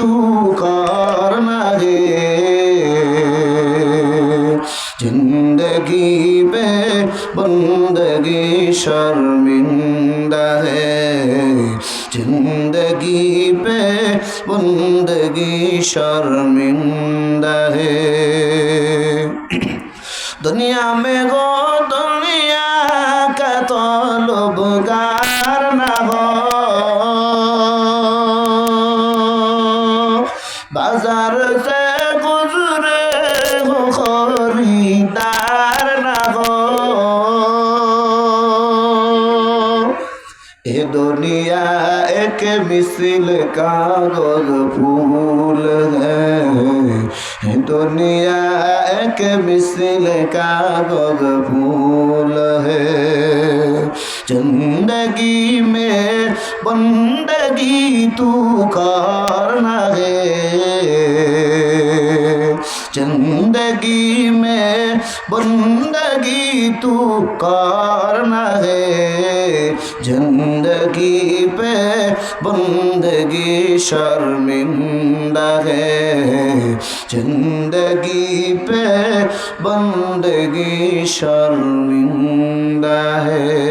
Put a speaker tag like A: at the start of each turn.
A: تو ہے۔ زندگی میں بندگی شرمندہ ہے۔ زندگی پہ بندگی شرمندہ ہے۔ دنیا میں بازار سے گزرے ہو خریدار نہ ہو اے دنیا ایک مثل کاغذ پھول ہے دنیا ایک مثل کاغذ پھول ہے زندگی میں بندگی تو کرنا ہے زندگی میں بندگی تو کرنا ہے زندگی پہ بندگی شرمندہ ہے زندگی پہ بندگی شرمندہ ہے